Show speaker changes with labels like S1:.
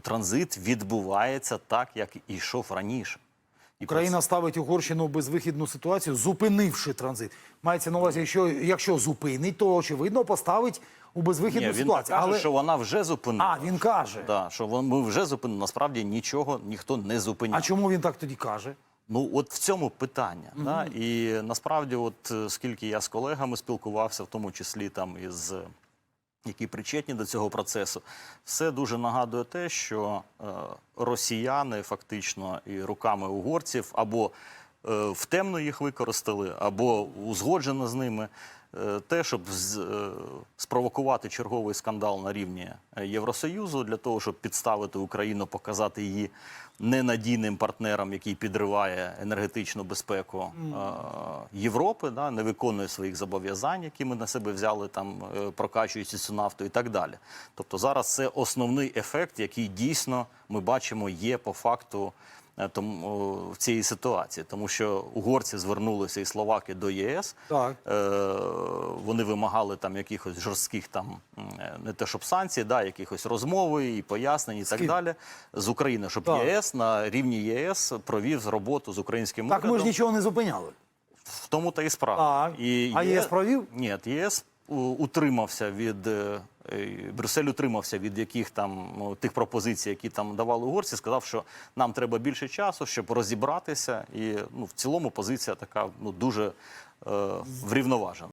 S1: Тобто транзит відбувається так, як і йшов раніше. І
S2: Україна ставить Угорщину в безвихідну ситуацію, зупинивши транзит. Мається на увазі, якщо, якщо зупинить, то очевидно поставить у безвихідну
S1: Ні, він
S2: ситуацію.
S1: каже,
S2: Але
S1: що вона вже зупинила.
S2: а він каже.
S1: Да, що вон- ми вже зупинили. Насправді нічого ніхто не зупиняв.
S2: А чому він так тоді каже?
S1: Ну, от в цьому питання. Да? І насправді, от е, скільки я з колегами спілкувався, в тому числі там із які причетні до цього процесу, все дуже нагадує те, що е, росіяни фактично і руками угорців або е, в темну їх використали, або узгоджено з ними. Е, Те, щоб е, спровокувати черговий скандал на рівні е, Євросоюзу для того, щоб підставити Україну, показати її ненадійним партнером, який підриває енергетичну безпеку Європи, да, не виконує своїх зобов'язань, які ми на себе взяли, там прокачуючи цю нафту і так далі. Тобто зараз це основний ефект, який дійсно ми бачимо є по факту. Е, Тому в цій ситуації, тому що угорці звернулися і словаки до ЄС.
S2: Так.
S1: Е, вони вимагали там якихось жорстких там е, не те, щоб санкцій, да, якихось розмови і пояснень, і так далі з України, щоб
S2: Так.
S1: ЄС на рівні ЄС провів роботу з українським
S2: Так ми ж нічого не зупиняли.
S1: В тому та і справа.
S2: А,
S1: і
S2: а ЄС провів?
S1: Ні, ЄС утримався від е, Брюссель утримався від яких там ну, тих пропозицій, які там давали угорці, сказав, що нам треба більше часу, щоб розібратися. І ну, в цілому позиція така ну дуже е, врівноважена.